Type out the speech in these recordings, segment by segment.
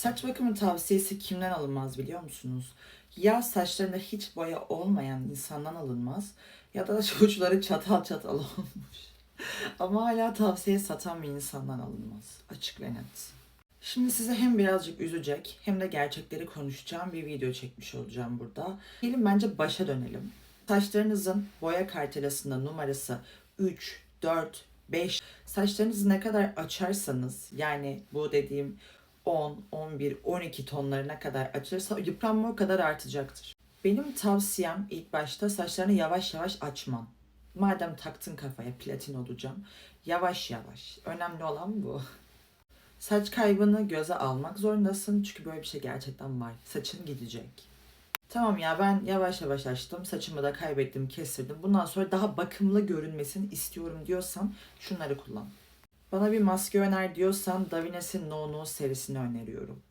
Saç bakımı tavsiyesi kimden alınmaz biliyor musunuz? Ya saçlarında hiç boya olmayan insandan alınmaz ya da uçları çatal çatal olmuş. Ama hala tavsiye satan bir insandan alınmaz. Açık ve net. Şimdi size hem birazcık üzecek hem de gerçekleri konuşacağım bir video çekmiş olacağım burada. Gelin bence başa dönelim. Saçlarınızın boya kartelasında numarası 3, 4, 5. Saçlarınızı ne kadar açarsanız yani bu dediğim 10, 11, 12 tonlarına kadar açılırsa yıpranma o kadar artacaktır. Benim tavsiyem ilk başta saçlarını yavaş yavaş açman. Madem taktın kafaya platin olacağım, yavaş yavaş. Önemli olan bu. Saç kaybını göze almak zorundasın çünkü böyle bir şey gerçekten var. Saçın gidecek. Tamam ya ben yavaş yavaş açtım. Saçımı da kaybettim, kestirdim. Bundan sonra daha bakımlı görünmesini istiyorum diyorsan şunları kullan. Bana bir maske öner diyorsan Davines'in No No serisini öneriyorum.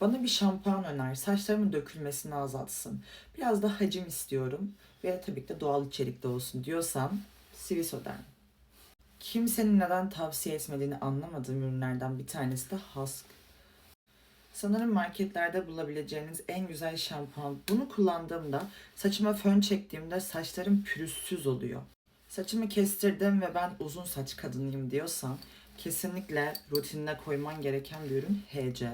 Bana bir şampuan öner. Saçlarımın dökülmesini azaltsın. Biraz da hacim istiyorum. Ve tabii ki de doğal içerikli olsun diyorsan Swisoderm. Kimsenin neden tavsiye etmediğini anlamadığım ürünlerden bir tanesi de Husk. Sanırım marketlerde bulabileceğiniz en güzel şampuan. Bunu kullandığımda, saçıma fön çektiğimde saçlarım pürüzsüz oluyor. Saçımı kestirdim ve ben uzun saç kadınıyım diyorsan kesinlikle rutinine koyman gereken bir ürün HC.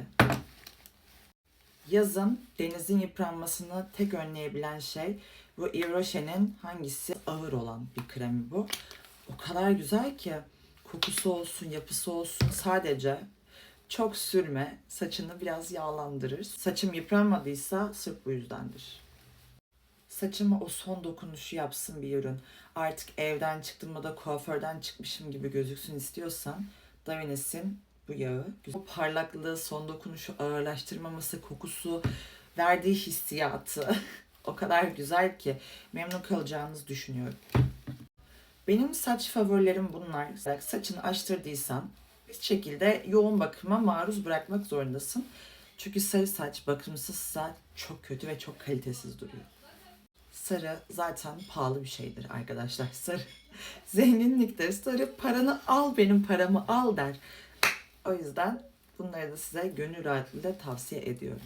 Yazın denizin yıpranmasını tek önleyebilen şey bu Yves Rocher'in hangisi ağır olan bir kremi bu. O kadar güzel ki kokusu olsun, yapısı olsun sadece çok sürme, saçını biraz yağlandırır. Saçım yıpranmadıysa sırf bu yüzdendir. Saçıma o son dokunuşu yapsın bir ürün. Artık evden çıktığımda da kuaförden çıkmışım gibi gözüksün istiyorsan Davines'in bu yağı. O parlaklığı, son dokunuşu, ağırlaştırmaması, kokusu, verdiği hissiyatı o kadar güzel ki memnun kalacağınızı düşünüyorum. Benim saç favorilerim bunlar. Saçını açtırdıysan bir şekilde yoğun bakıma maruz bırakmak zorundasın. Çünkü sarı saç bakımsızsa çok kötü ve çok kalitesiz duruyor. Sarı zaten pahalı bir şeydir arkadaşlar. Sarı zenginliktir. Sarı paranı al benim paramı al der. O yüzden bunları da size gönül rahatlığıyla tavsiye ediyorum.